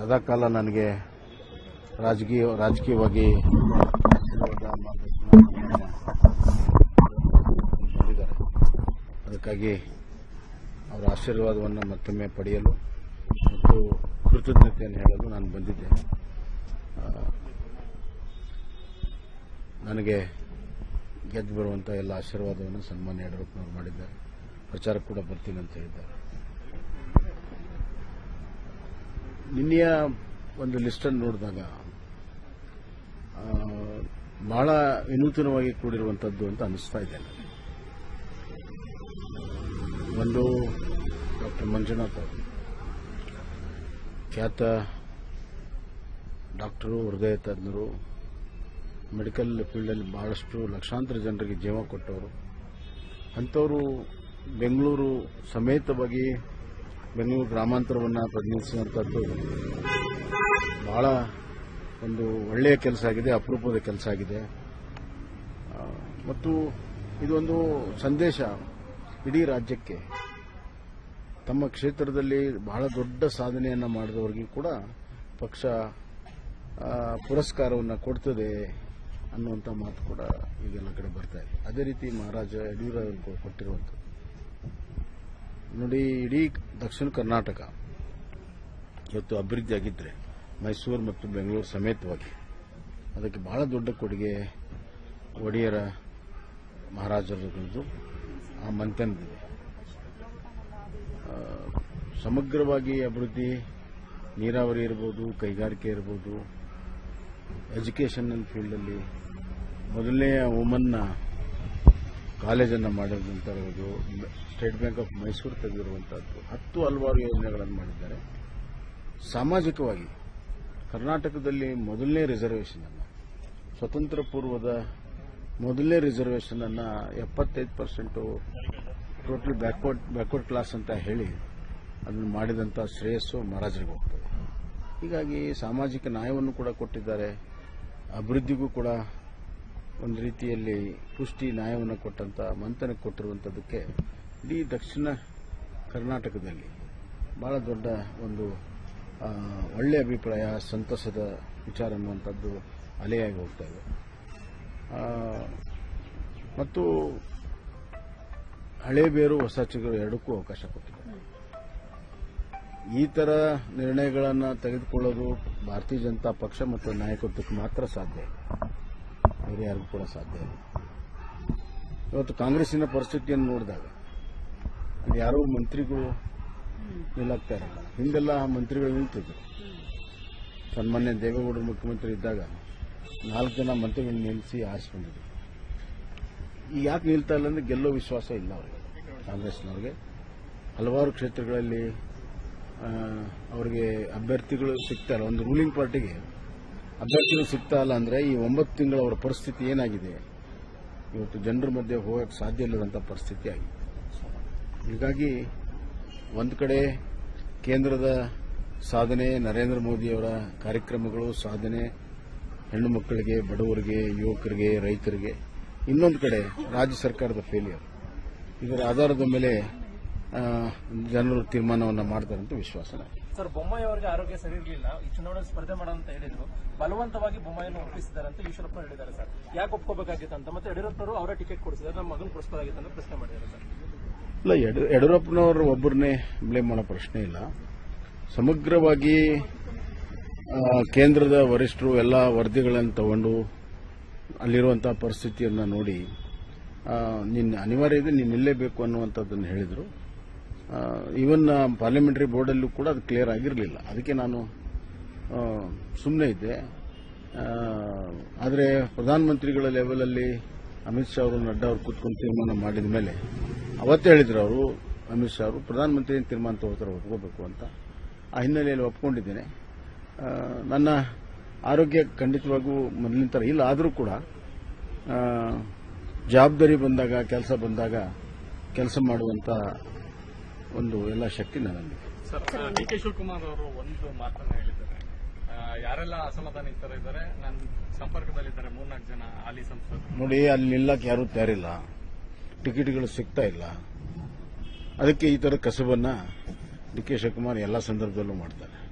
ಸದಾಕಾಲ ನನಗೆ ರಾಜಕೀಯ, ರಾಜಕೀಯವಾಗಿ ಅದಕ್ಕಾಗಿ ಅವರ ಆಶೀರ್ವಾದವನ್ನು ಮತ್ತೊಮ್ಮೆ ಪಡೆಯಲು ಮತ್ತು ಕೃತಜ್ಞತೆಯನ್ನು ಹೇಳಲು ನಾನು ಬಂದಿದ್ದೆ ನನಗೆ ಗೆದ್ದು ಬರುವಂಥ ಎಲ್ಲ ಆಶೀರ್ವಾದವನ್ನು ಸನ್ಮಾನ್ಯ ಯಡಿಯೂರಪ್ಪನವರು ಮಾಡಿದ್ದಾರೆ. ಪ್ರಚಾರಕ್ಕೆ ಕೂಡ ಬರ್ತೀನಿ ಅಂತ ಹೇಳಿದ್ದಾರೆ. ನಿನ್ನೆಯ ಒಂದು ಲಿಸ್ಟನ್ನು ನೋಡಿದಾಗ ಬಹಳ ವಿನೂತನವಾಗಿ ಕೂಡಿರುವಂಥದ್ದು ಅಂತ ಅನಿಸ್ತಾ ಇದೆ ಒಂದು ಡಾಕ್ಟರ್ ಮಂಜುನಾಥ್ ಅವರು, ಖ್ಯಾತ ಡಾಕ್ಟರು, ಹೃದಯ ತಜ್ಞರು, ಮೆಡಿಕಲ್ ಫೀಲ್ಡಲ್ಲಿ ಬಹಳಷ್ಟು ಲಕ್ಷಾಂತರ ಜನರಿಗೆ ಜೀವ ಕೊಟ್ಟವರು, ಅಂಥವರು ಬೆಂಗಳೂರು ಸಮೇತವಾಗಿ ಬೆಂಗಳೂರು ಗ್ರಾಮಾಂತರವನ್ನು ಪ್ರತಿನಿಧಿಸುವಂಥದ್ದು ಬಹಳ ಒಂದು ಒಳ್ಳೆಯ ಕೆಲಸ ಆಗಿದೆ, ಅಪರೂಪದ ಕೆಲಸ ಆಗಿದೆ. ಮತ್ತು ಇದೊಂದು ಸಂದೇಶ ಇಡೀ ರಾಜ್ಯಕ್ಕೆ. ತಮ್ಮ ಕ್ಷೇತ್ರದಲ್ಲಿ ಬಹಳ ದೊಡ್ಡ ಸಾಧನೆಯನ್ನು ಮಾಡಿದವರಿಗೆ ಕೂಡ ಪಕ್ಷ ಪುರಸ್ಕಾರವನ್ನು ಕೊಡ್ತದೆ ಅನ್ನುವಂಥ ಮಾತು ಕೂಡ ಈಗೆಲ್ಲ ಕಡೆ ಬರ್ತಾ ಇದೆ. ಅದೇ ರೀತಿ ಮಹಾರಾಜ ಯಡಿಯೂರವರು ಕೊಟ್ಟಿರುವಂಥದ್ದು ನೋಡಿ, ಇಡೀ ದಕ್ಷಿಣ ಕರ್ನಾಟಕ ಇವತ್ತು ಅಭಿವೃದ್ಧಿ ಆಗಿದ್ದರೆ ಮೈಸೂರು ಮತ್ತು ಬೆಂಗಳೂರು ಸಮೇತವಾಗಿ ಅದಕ್ಕೆ ಬಹಳ ದೊಡ್ಡ ಕೊಡುಗೆ ಒಡೆಯರ ಮಹಾರಾಜರದ್ದು ಆ ಮಂಥನದಿದೆ. ಸಮಗ್ರವಾಗಿ ಅಭಿವೃದ್ಧಿ, ನೀರಾವರಿ ಇರ್ಬೋದು, ಕೈಗಾರಿಕೆ ಇರ್ಬೋದು, ಎಜುಕೇಷನ್ ಫೀಲ್ಡಲ್ಲಿ ಮೊದಲನೇ ವುಮನ್ನ ಕಾಲೇಜನ್ನು ಇರ್ಬೋದು ಸ್ಟೇಟ್ ಬ್ಯಾಂಕ್ ಆಫ್ ಮೈಸೂರು ತೆಗೆದಿರುವಂಥದ್ದು ಹತ್ತು ಹಲವಾರು ಯೋಜನೆಗಳನ್ನು ಮಾಡಿದ್ದಾರೆ. ಸಾಮಾಜಿಕವಾಗಿ, ಕರ್ನಾಟಕದಲ್ಲಿ ಮೊದಲನೇ ರಿಸರ್ವೇಷನ್ ಅನ್ನು ಸ್ವತಂತ್ರ ಪೂರ್ವದ ಮೊದಲನೇ ರಿಸರ್ವೇಷನ್ ಅನ್ನು ಎಪ್ಪತ್ತೈದು percent total backward backward class ಅಂತ ಹೇಳಿ ಅದನ್ನು ಮಾಡಿದಂಥ ಶ್ರೇಯಸ್ಸು ಮಹಾರಾಜರಿಗೆ ಹೋಗ್ತದೆ ಹೀಗಾಗಿ ಸಾಮಾಜಿಕ ನ್ಯಾಯವನ್ನು ಕೂಡ ಕೊಟ್ಟಿದ್ದಾರೆ, ಅಭಿವೃದ್ಧಿಗೂ ಕೂಡ ಒಂದು ರೀತಿಯಲ್ಲಿ ಪುಷ್ಟಿ ನ್ಯಾಯವನ್ನು ಕೊಟ್ಟಂತ ಮಂಥನ ಕೊಟ್ಟಿರುವಂಥದ್ದಕ್ಕೆ ಇಡೀ ದಕ್ಷಿಣ ಕರ್ನಾಟಕದಲ್ಲಿ ಬಹಳ ದೊಡ್ಡ ಒಂದು ಒಳ್ಳೆಯ ಅಭಿಪ್ರಾಯ, ಸಂತಸದ ವಿಚಾರ ಅನ್ನುವಂಥದ್ದು ಅಲೆಯಾಗಿ ಹೋಗ್ತಾ ಇದೆ. ಮತ್ತು ಹಳೆ ಬೇರು ಹೊಸ ಚಿಗುರು ಎರಡಕ್ಕೂ ಅವಕಾಶ ಕೊಟ್ಟಿದೆ. ಈ ತರ ನಿರ್ಣಯಗಳನ್ನು ತೆಗೆದುಕೊಳ್ಳೋದು ಭಾರತೀಯ ಜನತಾ ಪಕ್ಷ ಮತ್ತು ನಾಯಕತ್ವಕ್ಕೆ ಮಾತ್ರ ಸಾಧ್ಯ. ಬೇರೆ ಯಾರಿಗೂ ಕೂಡ ಸಾಧ್ಯ ಇಲ್ಲ. ಇವತ್ತು ಕಾಂಗ್ರೆಸ್ಸಿನ ಪರಿಸ್ಥಿತಿಯನ್ನು ನೋಡಿದಾಗ ಅಲ್ಲಿ ಯಾರೋ ಮಂತ್ರಿಗಳು ನಿಲ್ಲಾಗ್ತಾ ಇರಲ್ಲ. ಹಿಂದೆಲ್ಲ ಮಂತ್ರಿಗಳು ನಿಂತಿದ್ರು ಸನ್ಮಾನ್ಯ ದೇವೇಗೌಡರು ಮುಖ್ಯಮಂತ್ರಿ ಇದ್ದಾಗ ನಾಲ್ಕು ಜನ ಮಂತ್ರಿಗಳನ್ನ ನಿಲ್ಲಿಸಿ ಆರಿಸ್ಕೊಂಡಿದ್ರು. ಈಗ ಯಾಕೆ ನಿಲ್ತಾ ಇಲ್ಲ ಅಂದ್ರೆ ಗೆಲ್ಲೋ ವಿಶ್ವಾಸ ಇಲ್ಲ ಅವರಿಗೆ. ಕಾಂಗ್ರೆಸ್ನವ್ರಿಗೆ ಹಲವಾರು ಕ್ಷೇತ್ರಗಳಲ್ಲಿ ಅವರಿಗೆ ಅಭ್ಯರ್ಥಿಗಳು ಸಿಗ್ತಾರೆ. ಒಂದು ರೂಲಿಂಗ್ ಪಾರ್ಟಿಗೆ ಅಭ್ಯರ್ಥಿಗಳು ಸಿಗ್ತಾ ಇಲ್ಲ ಅಂದ್ರೆ ಈ ಒಂಬತ್ತು ತಿಂಗಳ ಅವರ ಪರಿಸ್ಥಿತಿ ಏನಾಗಿದೆ? ಇವತ್ತು ಜನರ ಮಧ್ಯೆ ಹೋಗಕ್ಕೆ ಸಾಧ್ಯ ಇಲ್ಲದಂತ ಪರಿಸ್ಥಿತಿ ಆಗಿದೆ. ಹೀಗಾಗಿ ಒಂದು ಕಡೆ ಕೇಂದ್ರದ ಸಾಧನೆ, ನರೇಂದ್ರ ಮೋದಿಯವರ ಕಾರ್ಯಕ್ರಮಗಳು, ಸಾಧನೆ, ಹೆಣ್ಣು ಮಕ್ಕಳಿಗೆ, ಬಡವರಿಗೆ, ಯುವಕರಿಗೆ, ರೈತರಿಗೆ. ಇನ್ನೊಂದು ಕಡೆ ರಾಜ್ಯ ಸರ್ಕಾರದ ಫೇಲಿಯರ್ ಇದರ ಆಧಾರದ ಮೇಲೆ ಜನರು ತೀರ್ಮಾನವನ್ನು ಮಾಡ್ತಾರೆ ಅಂತ ವಿಶ್ವಾಸ ನನಗೆ. ಸರ್ ಬೊಮ್ಮಾಯಿ ಅವರಿಗೆ ಆರೋಗ್ಯ ಸರಿ ಇರಲಿಲ್ಲ ಈ ಚುನಾವಣೆ ಸ್ಪರ್ಧೆ ಮಾಡೋಣ ಅಂತ ಹೇಳಿದ್ರು. ಬಲವಂತವಾಗಿ ಬೊಮ್ಮಾಯಿಯನ್ನು ಒಪ್ಪಿಸಿದ್ದಾರೆ ಅಂತ ಈಶ್ವರಪ್ಪ ಹೇಳಿದ್ದಾರೆ ಸರ್. ಯಾಕೆ ಒಪ್ಕೋಬೇಕಾಗಿತ್ತು ಅಂತ? ಮತ್ತೆ ಯಡಿಯೂರಪ್ಪನವರು ಅವರ ಟಿಕೆಟ್ ಕೊಡಿಸಿದ್ದಾರೆ ನಮ್ಮ ಮಗನ ಕೊಡಿಸಬೇಕಾಗಿತ್ತು ಅಂತ ಪ್ರಶ್ನೆ ಮಾಡಿದ್ದಾರೆ ಸರ್. ಇಲ್ಲ ಯಡಿ- ಯಡಿಯೂರಪ್ಪನವರು ಒಬ್ಬರನ್ನೇ ಬ್ಲೇಮ್ ಮಾಡೋ ಪ್ರಶ್ನೆ ಇಲ್ಲ. ಸಮಗ್ರವಾಗಿ ಕೇಂದ್ರದ ವರಿಷ್ಠರು ಎಲ್ಲ ವರದಿಗಳನ್ನು ತಗೊಂಡು ಅಲ್ಲಿರುವಂತಹ ಪರಿಸ್ಥಿತಿಯನ್ನು ನೋಡಿ ನಿನ್ನ ಅನಿವಾರ್ಯ ಇದೆ ನೀನು ನಿಲ್ಲೇಬೇಕು ಅನ್ನುವಂಥದ್ದನ್ನು ಹೇಳಿದರು. ಈವನ್ ಪಾರ್ಲಿಮೆಂಟರಿ ಬೋರ್ಡಲ್ಲೂ ಕೂಡ ಅದು ಕ್ಲಿಯರ್ ಆಗಿರಲಿಲ್ಲ. ಅದಕ್ಕೆ ನಾನು ಸುಮ್ಮನೆ ಇದ್ದೆ. ಆದರೆ ಪ್ರಧಾನಮಂತ್ರಿಗಳ ಲೆವೆಲಲ್ಲಿ ಅಮಿತ್ ಶಾ ಅವರು ನಡ್ಡಾ ಅವರು ಕೂತ್ಕೊಂಡು ತೀರ್ಮಾನ ಮಾಡಿದ ಮೇಲೆ, ಅವತ್ತೇ ಹೇಳಿದ್ರು ಅವರು, ಅಮಿತ್ ಶಾ ಅವರು, ಪ್ರಧಾನಮಂತ್ರಿ ತೀರ್ಮಾನ ತಗೋತಾರೆ ಒಪ್ಕೋಬೇಕು ಅಂತ. ಆ ಹಿನ್ನೆಲೆಯಲ್ಲಿ ಒಪ್ಕೊಂಡಿದ್ದೇನೆ. ನನ್ನ ಆರೋಗ್ಯ ಖಂಡಿತವಾಗೂ ಮೊದಲಿನ ಥರ ಇಲ್ಲ. ಆದರೂ ಕೂಡ ಜವಾಬ್ದಾರಿ ಬಂದಾಗ, ಕೆಲಸ ಬಂದಾಗ, ಕೆಲಸ ಮಾಡುವಂತ ಒಂದು ಎಲ್ಲ ಶಕ್ತಿ ನನ್ನಲ್ಲಿ. ಸರ್ ಡಿ ಕೆ ಶಿವಕುಮಾರ್ ಅವರು ಒಂದು ಮಾತನ್ನ ಹೇಳಿದ್ದಾರೆ. ಯಾರೆಲ್ಲ ಯಾರೆಲ್ಲ ಅಸಮಾಧಾನಿತರ ಇದ್ದಾರೆ ನನ್ನ ಸಂಪರ್ಕದಲ್ಲಿದ್ದಾರೆ ಮೂರ್ನಾಲ್ಕು ಜನ ಹಾಲಿ ಸಂಸದರು. ನೋಡಿ ಅಲ್ಲಿ ನಿಲ್ಲಕ್ಕೆ ಯಾರೂ ತಯಾರಿಲ್ಲ. ಟಿಕೆಟ್ಗಳು ಸಿಗ್ತಾ ಇಲ್ಲ. ಅದಕ್ಕೆ ಈ ತರ ಕಸಬನ್ನ ಡಿ ಕೆ ಶಿವಕುಮಾರ್ ಎಲ್ಲ ಸಂದರ್ಭದಲ್ಲೂ ಮಾಡ್ತಾರೆ.